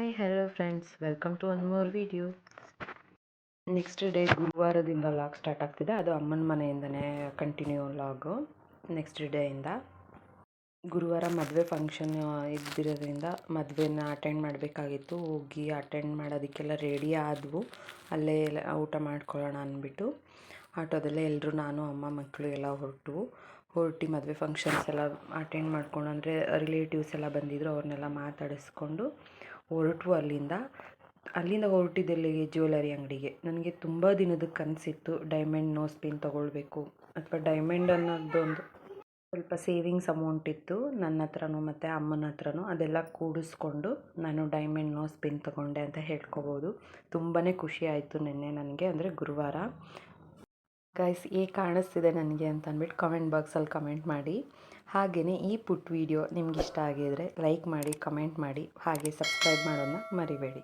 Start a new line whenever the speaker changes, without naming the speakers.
Hi hello friends welcome to one more video next day ಗುರುವಾರದಿಂದ log start ಆಗ್ತಿದೆ. ಅದು ಅಮ್ಮನ ಮನೆಯಿಂದನೇ continue ಲಾಗು next ಡೇಯಿಂದ ಗುರುವಾರ ಮದುವೆ ಫಂಕ್ಷನ್ ಇದ್ದಿರೋದ್ರಿಂದ ಮದುವೆನ ಅಟೆಂಡ್ ಮಾಡಬೇಕಾಗಿತ್ತು. ಹೋಗಿ ಅಟೆಂಡ್ ಮಾಡೋದಕ್ಕೆಲ್ಲ ರೆಡಿ ಆದವು. ಅಲ್ಲೇ ಊಟ ಮಾಡ್ಕೊಳ್ಳೋಣ ಅಂದ್ಬಿಟ್ಟು, ಆಟೋದಲ್ಲೇ ಎಲ್ಲರೂ ನಾನು, ಅಮ್ಮ ಮಕ್ಕಳು ಎಲ್ಲ ಹೊರಟು. ಹೊರಟು ಮದುವೆ ಫಂಕ್ಷನ್ಸ್ ಎಲ್ಲ ಅಟೆಂಡ್ ಮಾಡಿಕೊಂಡು, ಅಂದರೆ ರಿಲೇಟಿವ್ಸ್ ಎಲ್ಲ ಬಂದಿದ್ದರು ಅವ್ರನ್ನೆಲ್ಲ ಮಾತಾಡಿಸ್ಕೊಂಡು ಹೊರಟು ಅಲ್ಲಿಂದ. ಅಲ್ಲಿಂದ ಹೊರಟಿದ್ದೆಲ್ಲಿಗೆ ಜ್ಯುವೆಲರಿ ಅಂಗಡಿಗೆ. ನನಗೆ ತುಂಬ ದಿನದ ಕನಸಿತ್ತು ಡೈಮಂಡ್ ನೋಸ್ ಪಿನ್ ತೊಗೊಳ್ಬೇಕು, ಅಥವಾ ಡೈಮಂಡ್ ಅನ್ನೋದೊಂದು ಸ್ವಲ್ಪ ಸೇವಿಂಗ್ಸ್ ಅಮೌಂಟ್ ಇತ್ತು, ನನ್ನ ಹತ್ರನೂ ಮತ್ತು ಅಮ್ಮನ ಹತ್ರನೂ, ಅದೆಲ್ಲ ಕೂಡಿಸ್ಕೊಂಡು ನಾನು ಡೈಮಂಡ್ ನೋಸ್ ಪಿನ್ ತೊಗೊಂಡೆ ಅಂತ ಹೇಳ್ಕೊಬೋದು. ತುಂಬಾ ಖುಷಿ ಆಯಿತು ನಿನ್ನೆ ನನಗೆ, ಅಂದರೆ ಗುರುವಾರ. ಗೈಸ್ ಹೇಗೆ ಕಾಣಿಸ್ತಿದೆ ನನಗೆ ಅಂತ ಅಂದ್ಬಿಟ್ಟು ಕಮೆಂಟ್ ಬಾಕ್ಸಲ್ಲಿ ಕಮೆಂಟ್ ಮಾಡಿ. ಹಾಗೆಯೇ ಈ ಪುಟ್ ವಿಡಿಯೋ ನಿಮ್ಗೆ ಇಷ್ಟ ಆಗಿದರೆ ಲೈಕ್ ಮಾಡಿ ಕಮೆಂಟ್ ಮಾಡಿ, ಹಾಗೆ ಸಬ್ಸ್ಕ್ರೈಬ್ ಮಾಡೋದನ್ನ ಮರಿಬೇಡಿ.